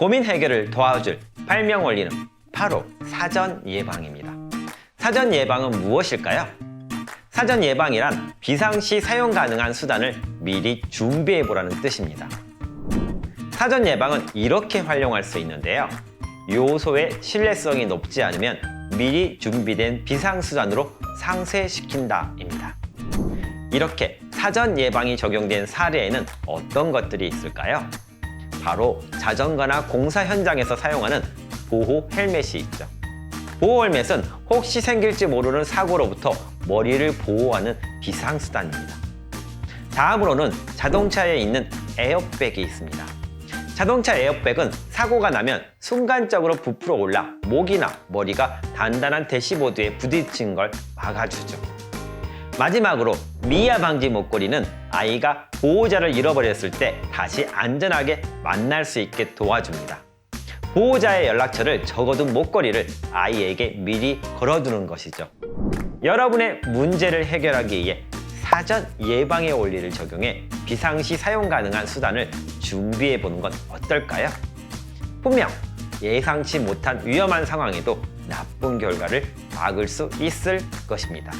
고민 해결을 도와줄 발명 원리는 바로 사전 예방입니다. 사전 예방은 무엇일까요? 사전 예방이란 비상시 사용 가능한 수단을 미리 준비해 보라는 뜻입니다. 사전 예방은 이렇게 활용할 수 있는데요. 요소의 신뢰성이 높지 않으면 미리 준비된 비상수단으로 상쇄시킨다입니다. 이렇게 사전 예방이 적용된 사례에는 어떤 것들이 있을까요? 바로 자전거나 공사 현장에서 사용하는 보호 헬멧이 있죠. 보호 헬멧은 혹시 생길지 모르는 사고로부터 머리를 보호하는 비상수단입니다. 다음으로는 자동차에 있는 에어백이 있습니다. 자동차 에어백은 사고가 나면 순간적으로 부풀어 올라 목이나 머리가 단단한 대시보드에 부딪힌 걸 막아주죠. 마지막으로 미아 방지 목걸이는 아이가 보호자를 잃어버렸을 때 다시 안전하게 만날 수 있게 도와줍니다. 보호자의 연락처를 적어둔 목걸이를 아이에게 미리 걸어두는 것이죠. 여러분의 문제를 해결하기 위해 사전 예방의 원리를 적용해 비상시 사용 가능한 수단을 준비해 보는 건 어떨까요? 분명 예상치 못한 위험한 상황에도 나쁜 결과를 막을 수 있을 것입니다.